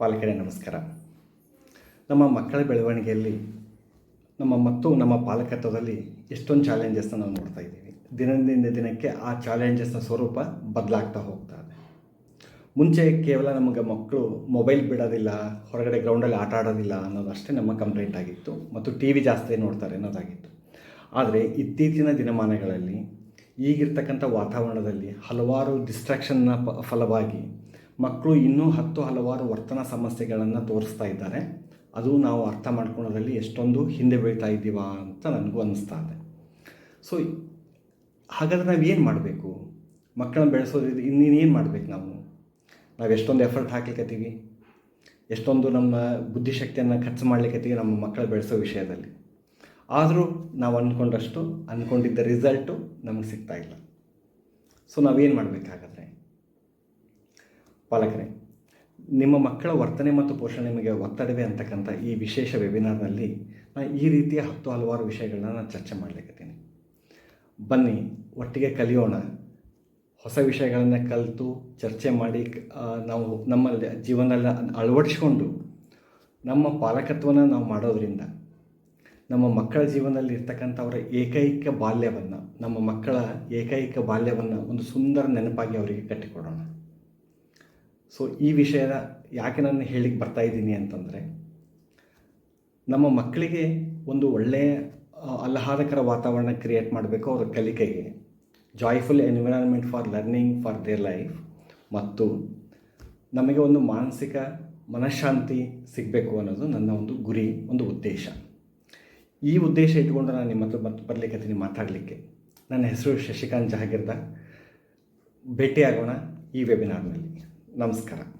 ಪಾಲಕರೇ ನಮಸ್ಕಾರ. ನಮ್ಮ ಮಕ್ಕಳ ಬೆಳವಣಿಗೆಯಲ್ಲಿ ನಮ್ಮ ಮತ್ತು ನಮ್ಮ ಪಾಲಕತ್ವದಲ್ಲಿ ಎಷ್ಟೊಂದು ಚಾಲೆಂಜಸ್ನ ನಾವು ನೋಡ್ತಾ ಇದ್ದೀವಿ. ದಿನದಿಂದ ದಿನಕ್ಕೆ ಆ ಚಾಲೆಂಜಸ್ನ ಸ್ವರೂಪ ಬದಲಾಗ್ತಾ ಹೋಗ್ತಾ ಇದೆ. ಮುಂಚೆ ಕೇವಲ ನಮಗೆ ಮಕ್ಕಳು ಮೊಬೈಲ್ ಬಿಡೋದಿಲ್ಲ, ಹೊರಗಡೆ ಗ್ರೌಂಡಲ್ಲಿ ಆಟ ಆಡೋದಿಲ್ಲ ಅನ್ನೋದಷ್ಟೇ ನಮ್ಮ ಕಂಪ್ಲೇಂಟ್ ಆಗಿತ್ತು ಮತ್ತು ಟಿ ವಿ ಜಾಸ್ತಿ ನೋಡ್ತಾರೆ ಅನ್ನೋದಾಗಿತ್ತು. ಆದರೆ ಇತ್ತೀಚಿನ ದಿನಮಾನಗಳಲ್ಲಿ ಈಗಿರ್ತಕ್ಕಂಥ ವಾತಾವರಣದಲ್ಲಿ ಹಲವಾರು ಡಿಸ್ಟ್ರಾಕ್ಷನ್ನ ಫಲವಾಗಿ ಮಕ್ಕಳು ಇನ್ನೂ ಹತ್ತು ಹಲವಾರು ವರ್ತನಾ ಸಮಸ್ಯೆಗಳನ್ನು ತೋರಿಸ್ತಾ ಇದ್ದಾರೆ. ಅದು ನಾವು ಅರ್ಥ ಮಾಡ್ಕೊಳ್ಳೋದ್ರಲ್ಲಿ ಎಷ್ಟೊಂದು ಹಿಂದೆ ಬೀಳ್ತಾ ಇದ್ದೀವ ಅಂತ ನನಗೂ ಅನ್ನಿಸ್ತಾ ಇದೆ. ಸೊ ಹಾಗಾದ್ರೆ ನಾವು ಏನು ಮಾಡಬೇಕು? ಮಕ್ಕಳನ್ನ ಬೆಳೆಸೋದ್ರಿಂದ ಇನ್ನೇನು ಮಾಡಬೇಕು ನಾವು? ನಾವು ಎಷ್ಟೊಂದು ಎಫರ್ಟ್ ಹಾಕ್ಲಿಕ್ಕತ್ತೀವಿ ಎಷ್ಟೊಂದು ನಮ್ಮ ಬುದ್ಧಿಶಕ್ತಿಯನ್ನು ಖರ್ಚು ಮಾಡ್ಲಿಕ್ಕತ್ತೀವಿ ನಮ್ಮ ಮಕ್ಕಳು ಬೆಳೆಸೋ ವಿಷಯದಲ್ಲಿ? ಆದರೂ ನಾವು ಅಂದ್ಕೊಂಡಷ್ಟು ಅಂದ್ಕೊಂಡಿದ್ದ ರಿಸಲ್ಟು ನಮಗೆ ಸಿಗ್ತಾ ಇಲ್ಲ. ಸೊ ನಾವೇನು ಮಾಡಬೇಕಾಗತ್ತೆ? ಪಾಲಕರೇ, ನಿಮ್ಮ ಮಕ್ಕಳ ವರ್ತನೆ ಮತ್ತು ಪೋಷಣೆ ನಿಮಗೆ ಒತ್ತಡವೇ ಅಂತಕ್ಕಂಥ ಈ ವಿಶೇಷ ವೆಬಿನಾರ್ನಲ್ಲಿ ನಾನು ಈ ರೀತಿಯ ಹತ್ತು ಹಲವಾರು ವಿಷಯಗಳನ್ನ ನಾನು ಚರ್ಚೆ ಮಾಡಲಿಕ್ಕೆ ಬನ್ನಿ, ಒಟ್ಟಿಗೆ ಕಲಿಯೋಣ. ಹೊಸ ವಿಷಯಗಳನ್ನು ಕಲಿತು, ಚರ್ಚೆ ಮಾಡಿ ನಾವು ನಮ್ಮ ಜೀವನದಲ್ಲಿ ಅಳವಡಿಸ್ಕೊಂಡು, ನಮ್ಮ ಪಾಲಕತ್ವನ ನಾವು ಮಾಡೋದರಿಂದ ನಮ್ಮ ಮಕ್ಕಳ ಜೀವನದಲ್ಲಿ ಇರ್ತಕ್ಕಂಥವರ ಏಕೈಕ ಬಾಲ್ಯವನ್ನು, ನಮ್ಮ ಮಕ್ಕಳ ಏಕೈಕ ಬಾಲ್ಯವನ್ನು ಒಂದು ಸುಂದರ ನೆನಪಾಗಿ ಅವರಿಗೆ ಕಟ್ಟಿಕೊಡೋಣ. ಸೊ ಈ ವಿಷಯದ ಯಾಕೆ ನಾನು ಹೇಳಿಕ್ಕೆ ಬರ್ತಾ ಇದ್ದೀನಿ ಅಂತಂದರೆ, ನಮ್ಮ ಮಕ್ಕಳಿಗೆ ಒಂದು ಒಳ್ಳೆಯ ಆಹ್ಲಾದಕರ ವಾತಾವರಣ ಕ್ರಿಯೇಟ್ ಮಾಡಬೇಕು ಅವರ ಕಲಿಕೆಗೆ. Joyful environment for learning for their life ಮತ್ತು ನಮಗೆ ಒಂದು ಮಾನಸಿಕ ಮನಃಶಾಂತಿ ಸಿಗಬೇಕು ಅನ್ನೋದು ನನ್ನ ಒಂದು ಗುರಿ, ಒಂದು ಉದ್ದೇಶ. ಈ ಉದ್ದೇಶ ಇಟ್ಕೊಂಡು ನಾನು ನಿಮ್ಮ ಹತ್ರ ಮತ್ತೆ ಬರಲಿಕ್ಕೆ ಮಾತಾಡಲಿಕ್ಕೆ. ನನ್ನ ಹೆಸರು ಶಶಿಕಾಂತ್ ಜಹಾಗೀರ್ದಾರ್ ಭೇಟಿಯಾಗೋಣ ಈ ವೆಬಿನಾರ್ನಲ್ಲಿ ನಮಸ್ಕಾರ.